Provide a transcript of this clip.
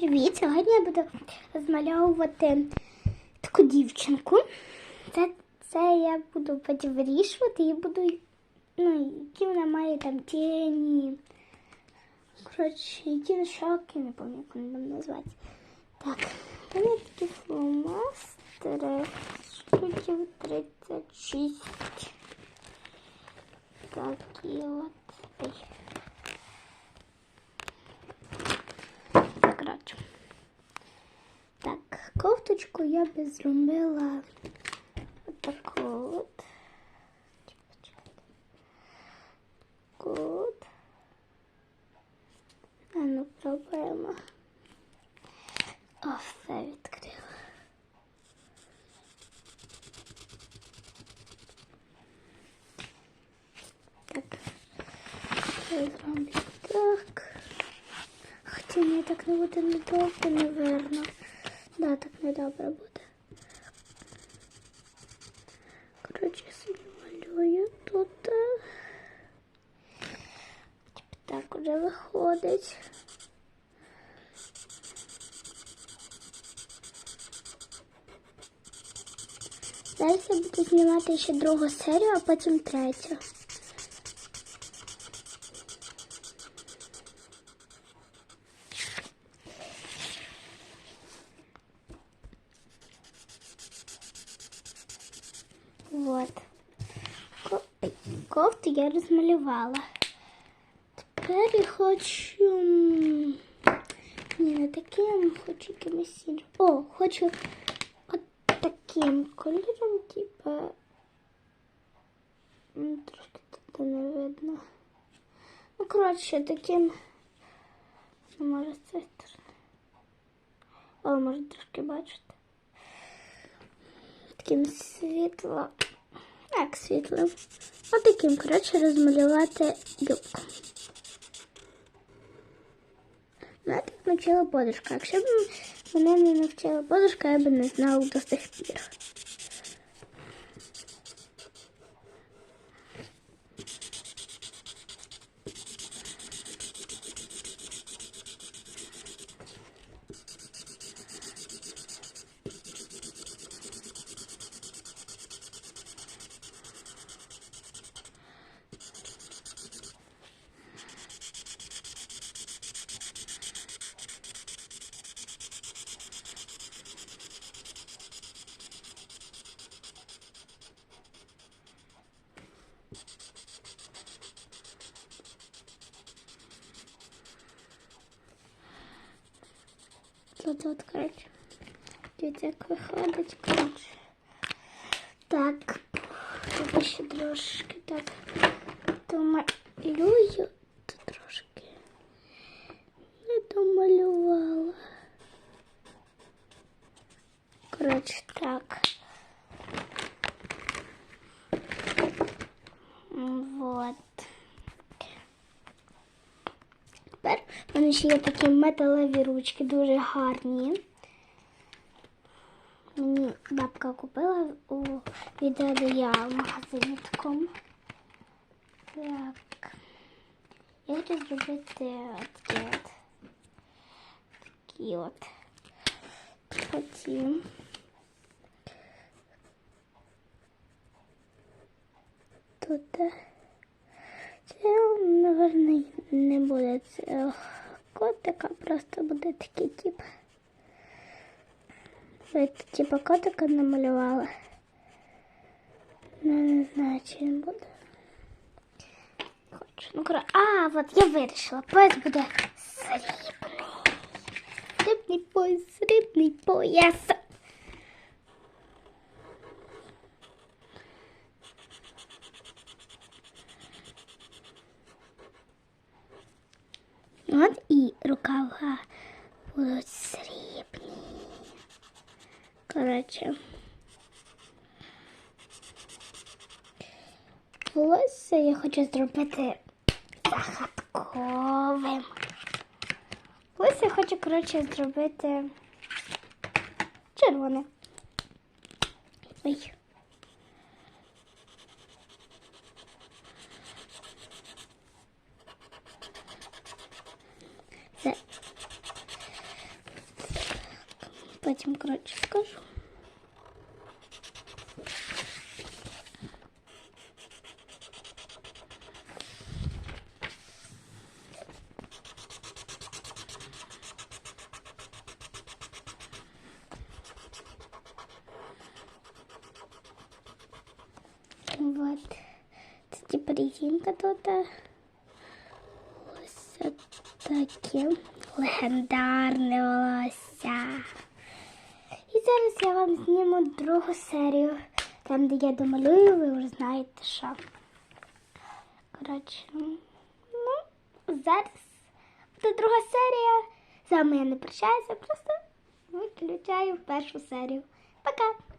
Привіт! Сьогодні я буду змальовувати таку дівчинку. Це, це я буду потім і буду, ну, які вона має там тіні. Коротше, які шоки, не пам'ятаю, як вони там називаються. Так, у мене такі фломастери. Штуків 36. Такі от. Ой. Коротше. Так, я би зробила отаку от. От. А ну пробуємо. О, все відкрила. Так. Я зроблю так. Хоча ні, так не буде недобре, наверно. Да, так недобре буде. Коротше, собі малюю тут. так уже виходить. Зараз я буду знімати ще другу серію, а потім третю. Кофту я розмалювала. Тепер я хочу. м, Ні, не таким, хочу якимось іншим. О, хочу от таким кольором, типа. м, Трошки тут не видно. Ну, коротше, таким. Ну, може, з цієї сторони. О, може трошки бачите. Таким світло. Так, світлим. Ось таким, коротше, розмалювати юбку. Мене так навчила подушка. Якщо б мене не навчила подушка, я б не знала до сих пір. Тут от, коротше. Дивіться, як виходить, коротше. Так, я ще трошки так домалюю. Тут трошки не домалювала. Коротше, так. В мене ще є такі металеві ручки, дуже гарні. Мені бабка купила у відео в магазині такому. Так. Я хочу зробити такі от. Такі от. Потім. Тут. е, Це, напевно, не буде цього котика, просто буде такий тип. Ви типа котика намалювала. Ну, не знаю, чи він буде. Хочу. Ну, кра... А, от я вирішила. Пояс буде срібний. Срібний пояс, срібний пояс. От і рукава будуть срібні. Коротше. Волосся я хочу зробити загадковим. Волосся я хочу, коротше, зробити червоне. Ой. Це Потім, коротше, скажу. Вот. Це типа резинка тут. Ось таке легендарне волосся. І зараз я вам зніму другу серію. Там, де я домалюю, ви вже знаєте що. Коротше, ну, зараз буде друга серія. З вами я не прощаюся, просто виключаю першу серію. Пока!